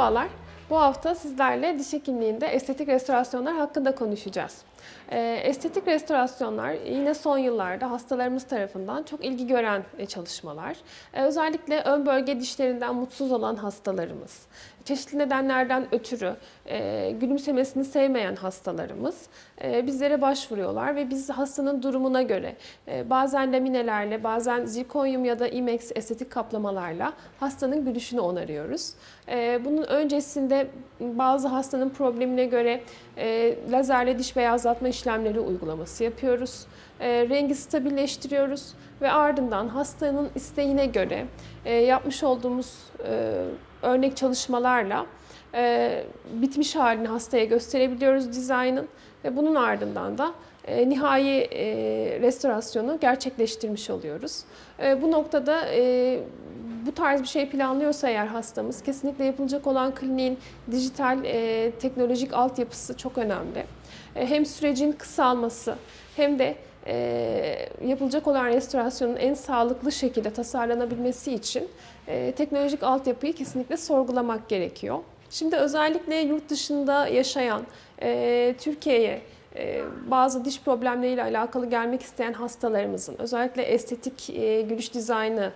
Merhabalar. Bu hafta sizlerle diş hekimliğinde estetik restorasyonlar hakkında konuşacağız. Ee, Estetik restorasyonlar yine son yıllarda hastalarımız tarafından çok ilgi gören e, çalışmalar. Ee, Özellikle ön bölge dişlerinden mutsuz olan hastalarımız, çeşitli nedenlerden ötürü e, gülümsemesini sevmeyen hastalarımız e, bizlere başvuruyorlar ve biz hastanın durumuna göre bazen laminelerle, bazen zirkonyum ya da IMEX estetik kaplamalarla hastanın gülüşünü onarıyoruz. Bunun öncesinde bazı hastanın problemine göre e, lazerle diş beyazlatma işlemleri uygulaması yapıyoruz. E, rengi stabilleştiriyoruz ve ardından hastanın isteğine göre e, yapmış olduğumuz e, örnek çalışmalarla e, bitmiş halini hastaya gösterebiliyoruz dizaynın ve bunun ardından da e, nihai e, restorasyonu gerçekleştirmiş oluyoruz. E, bu noktada e, bu tarz bir şey planlıyorsa eğer hastamız kesinlikle yapılacak olan kliniğin dijital e, teknolojik altyapısı çok önemli. E, hem sürecin kısalması hem de e, yapılacak olan restorasyonun en sağlıklı şekilde tasarlanabilmesi için e, teknolojik altyapıyı kesinlikle sorgulamak gerekiyor. Şimdi özellikle yurt dışında yaşayan, e, Türkiye'ye e, bazı diş problemleriyle alakalı gelmek isteyen hastalarımızın özellikle estetik e, gülüş dizaynı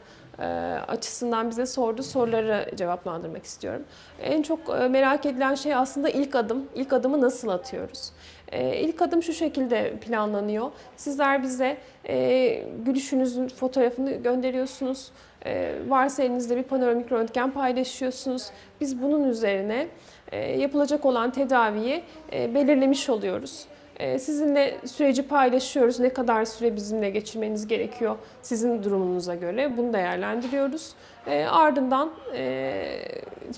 açısından bize sorduğu soruları cevaplandırmak istiyorum. En çok e, merak edilen şey aslında ilk adım. İlk adımı nasıl atıyoruz? E, İlk adım şu şekilde planlanıyor. Sizler bize e, gülüşünüzün fotoğrafını gönderiyorsunuz. E, varsa elinizde bir panoramik röntgen paylaşıyorsunuz. Biz bunun üzerine e, yapılacak olan tedaviyi e, belirlemiş oluyoruz. E, Sizinle süreci paylaşıyoruz. Ne kadar süre bizimle geçirmeniz gerekiyor sizin durumunuza göre. Bunu değerlendiriyoruz. E, Ardından e,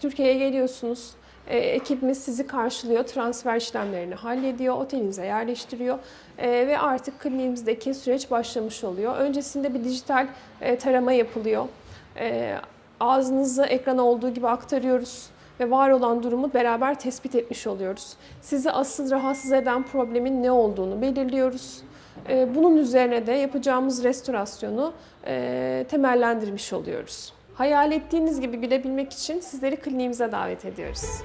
Türkiye'ye geliyorsunuz. E, ekibimiz sizi karşılıyor, transfer işlemlerini hallediyor, otelinize yerleştiriyor ve artık kliniğimizdeki süreç başlamış oluyor. Öncesinde bir dijital e, tarama yapılıyor. E, ağzınızı ekrana olduğu gibi aktarıyoruz ve var olan durumu beraber tespit etmiş oluyoruz. Sizi asıl rahatsız eden problemin ne olduğunu belirliyoruz. Ee, bunun üzerine de yapacağımız restorasyonu e, temellendirmiş oluyoruz. Hayal ettiğiniz gibi gülebilmek için sizleri kliniğimize davet ediyoruz.